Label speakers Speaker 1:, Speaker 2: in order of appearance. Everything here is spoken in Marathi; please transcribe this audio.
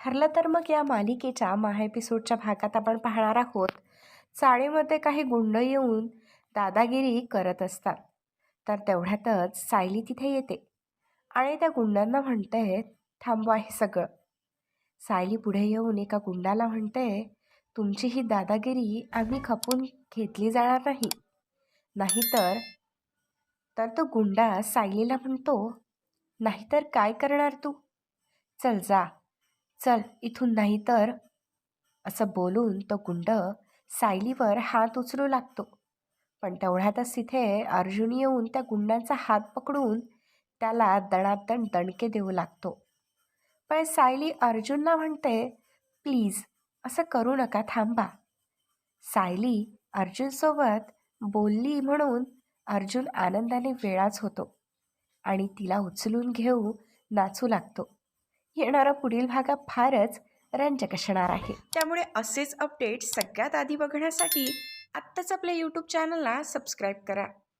Speaker 1: ठरलं तर मग या मालिकेच्या महा एपिसोडच्या भागात आपण पाहणार आहोत. चाळीमध्ये काही गुंड येऊन दादागिरी करत असतात. तर तेवढ्यातच सायली तिथे येते आणि त्या गुंडांना म्हणते थांबवा हे सगळं. सायली पुढे येऊन एका गुंडाला म्हणते तुमची ही दादागिरी आम्ही खपून घेतली जाणार नाही. नाहीतर तर तो गुंडा सायलीला म्हणतो नाहीतर काय करणार तू? चल जा. चल इथून नाही तर? असं बोलून तो गुंड सायलीवर हात उचलू लागतो. पण तेवढ्यातच तिथे अर्जुन येऊन त्या गुंडांचा हात पकडून त्याला दणादण दणके देऊ लागतो. पण सायली अर्जुनला म्हणते प्लीज असं करू नका थांबा. सायली अर्जुनसोबत बोलली म्हणून अर्जुन आनंदाने वेळाच होतो आणि तिला उचलून घेऊ नाचू लागतो. येणारा पुढील भाग फारच रंजक असणार आहे.
Speaker 2: त्यामुळे असेच अपडेट सगळ्यात आधी बघण्यासाठी आत्ताच आपल्या यूट्यूब चॅनलला सबस्क्राईब करा.